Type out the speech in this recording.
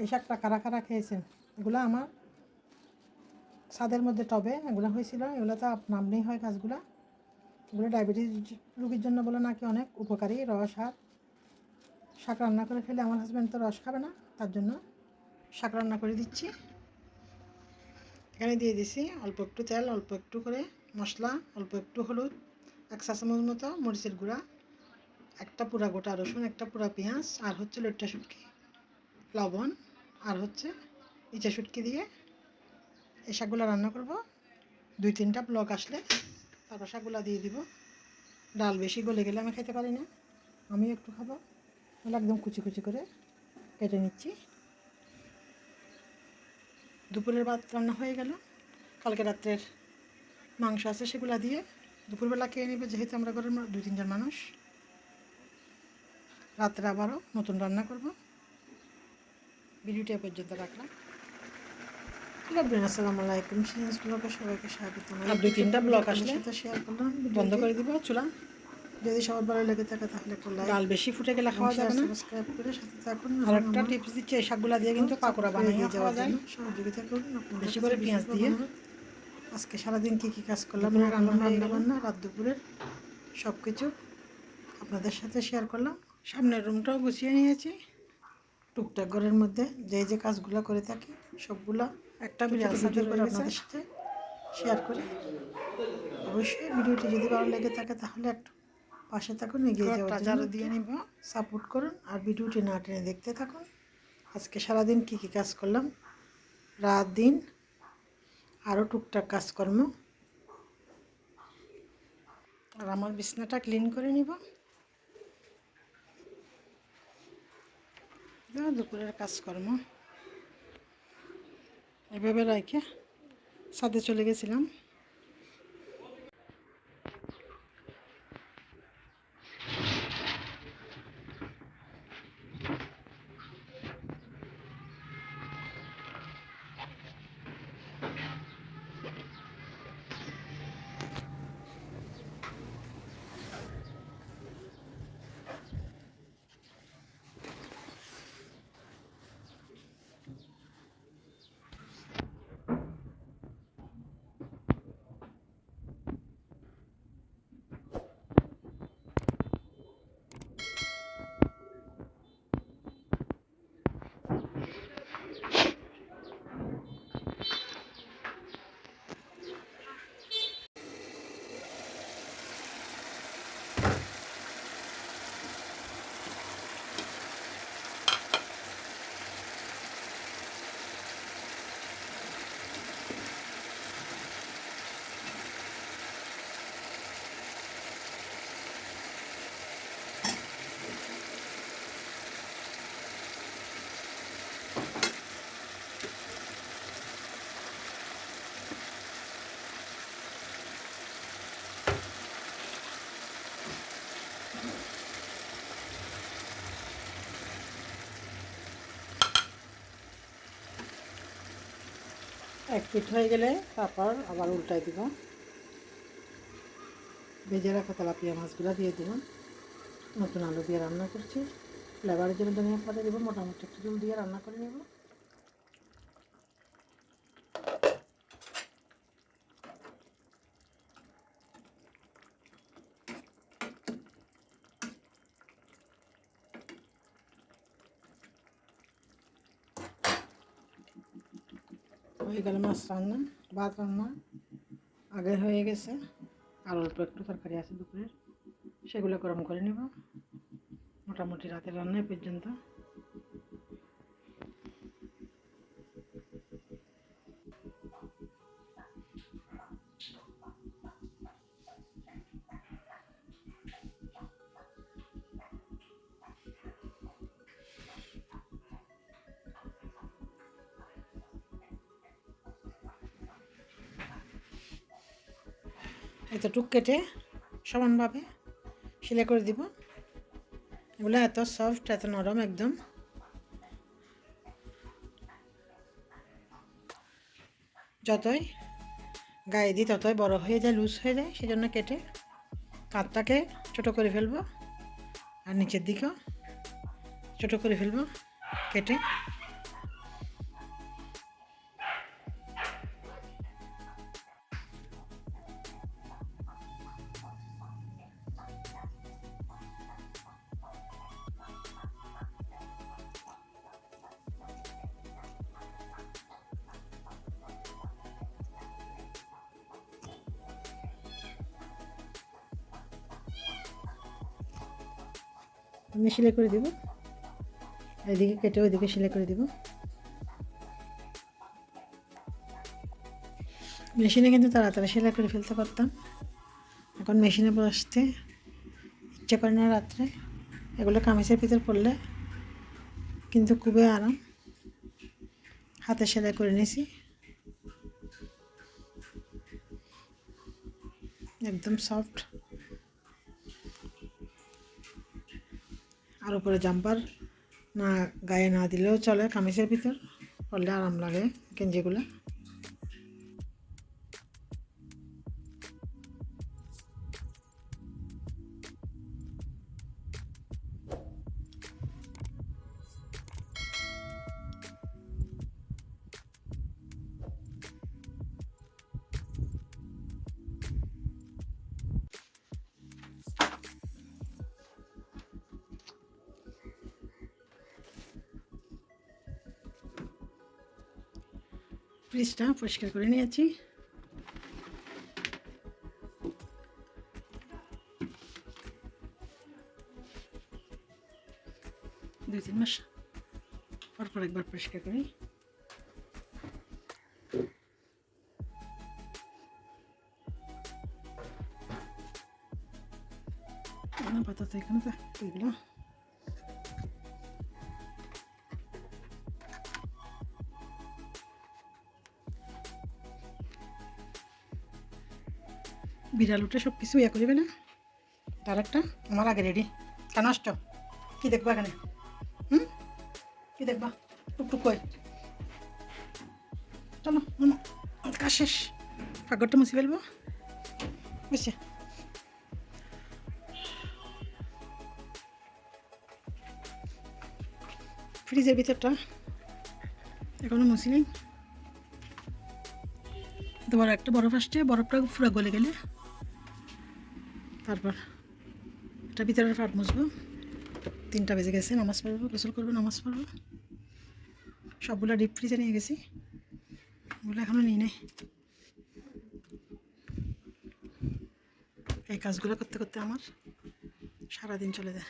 এই শাকটা কারা কারা খেয়েছেন? এগুলো আমার ছাদের মধ্যে টবে, এগুলো হয়েছিল। এগুলো তো নামনেই হয় গাছগুলো এগুলো ডায়াবেটিস রুগীর জন্য বলে নাকি অনেক উপকারী, রস আর শাক রান্না করে খেলে আমার হাজব্যান্ড তো রস খাবে না, তার জন্য শাক রান্না করে দিচ্ছি। এখানে দিয়ে দিছি অল্প একটু তেল, অল্প একটু করে মশলা, অল্প একটু হলুদ, এক চা চামচ মতো মরিচের গুঁড়া, একটা পুরা গোটা রসুন, একটা পুরা পেঁয়াজ, আর হচ্ছে লইট্টা শুটকি, লবণ। আর হচ্ছে ইচা শুটকি দিয়ে এই শাকগুলো রান্না করব। দুই, তিনটা ব্লক আসলে তারপর শাকগুলো দিয়ে দিব। ডাল বেশি গলে গেলে আমি খেতে পারি না। আমিও একটু খাব। একদম কুচি কুচি করে কেটে নিচ্ছি। দুপুরের ভাত রান্না হয়ে গেল। কালকে রাত্রের মাংস আছে সেগুলো দিয়ে দুপুরবেলা খেয়ে নেবে যেহেতু আমরা ঘরের দুই, তিনজন মানুষ। রাত্রে আবারও নতুন রান্না করব। ভিডিওটি পর্যন্ত রাখলাম। আসসালামু আলাইকুম। সিরিয়াস ব্লগে সবাইকে স্বাগত। আর দুই তিনটা ব্লগ আসলে সাথে শেয়ার করলাম। বন্ধ করে দিব চুলা। যদি সবার ভালো লেগে থাকে তাহলে ডাল বেশি ফুটে গেলে খাওয়া যাবে না। সাবস্ক্রাইব করে সাথে থাকুন। আর একটা টিপস দিচ্ছি এই শাকগুলা দিয়ে কিন্তু পাকোড়া বানিয়ে যাওয়া যায়। সহযোগিতা করুন। বেশি করে পেঁয়াজ দিয়ে। আজকে সারাদিন কী কী কাজ করলাম রান্না রান্না বান্না রাত দুপুরের সব কিছু আপনাদের সাথে শেয়ার করলাম। সামনের রুমটাও গুছিয়ে নিয়েছি। টুকটাক ঘরের মধ্যে যে যে কাজগুলো করে থাকি সবগুলা একটা ভিডিও করে আপনাদের সাথে শেয়ার করি। অবশ্যই ভিডিওটি যদি ভালো লেগে থাকে তাহলে একটু পাশে থাকুন এগিয়ে যাওয়ার জন্য দিয়ে নিব। সাপোর্ট করুন আর ভিডিওটি না টেনে দেখতে থাকুন। আজকে সারাদিন কী কী কাজ করলাম? রাত দিন আরও টুকটাক কাজকর্ম। আর আমার বিছনাটা ক্লিন করে নিব। দুপুরের কাজকর্ম এভাবে রাখে সাথে চলে গেছিলাম। এক পিঠ হয়ে গেলে তারপর আবার উল্টাই দিব। ভেজে রাখা তেলাপিয়া মাছগুলো দিয়ে দিলাম নতুন আলু দিয়ে রান্না করছি। ফ্লেভারের জন্য ধনিয়া পাতা দিব। মোটামুটি একটু জল দিয়ে রান্না করে নেব। হয়ে গেল মাছ রান্না, ভাত রান্না, আগে হয়ে গেছে। আর অল্প একটু তরকারি আছে দুপুরের, সেগুলো গরম করে নেব। মোটামুটি রাতের রান্না পর্যন্ত। এতটুক কেটে সমানভাবে সেলাই করে দিব। এগুলো এত সফট এত নরম একদম। যতই গায়ে দিই, ততই বড় হয়ে যায় লুজ হয়ে যায়, সেজন্য কেটে কাঁধটাকে ছোট করে ফেলব। আর নিচের দিকেও ছোট করে ফেলব, কেটে আমি সেলাই করে দিব। এদিকে কেটে ওইদিকে সেলাই করে দিব। মেশিনে কিন্তু তাড়াতাড়ি সেলাই করে ফেলতে পারতাম। এখন মেশিনে বসতে ইচ্ছে করে না রাত্রে। এগুলো কামিজের ভিতর পড়লে কিন্তু খুবই আরাম। হাতে সেলাই করে নিয়েছি একদম সফট। আর উপরে জাম্পার না গায়ে না দিলেও চলে কামিজের ভিতর। পরলে আরাম লাগে গেঞ্জিগুলো। ফ্রিজটা পরিষ্কার করে নিয়েছি দুই তিন মাস পর পর একবার পরিষ্কার করি। আপাতত এখানে তো এগুলো বিড়াল উঠে সব কিছু ইয়ে করিবে না? তার একটা, আমার আগে রেডি কেন আসছো? কী দেখবা এখানে? হুম? কী দেখবা? টুকটুক কই? চলো কাজ শেষ। পাগরটা মুছে ফেলব? বুঝছে? ফ্রিজের ভিতরটা এখনও মুছি নেই। তোমার একটা বরফ আসছে, বরফটা পুরো গলে গেলে। তারপর এটা ভিতরের ফাট মুছবো। তিনটা বেজে গেছে, নামাজ পড়ব, গোসল করব, নামাজ পড়ব। সবগুলো ডিপ ফ্রিজে নিয়ে গেছি। ওগুলো এখনও নিই নেই। এই কাজগুলো করতে করতে আমার সারাদিন চলে যায়।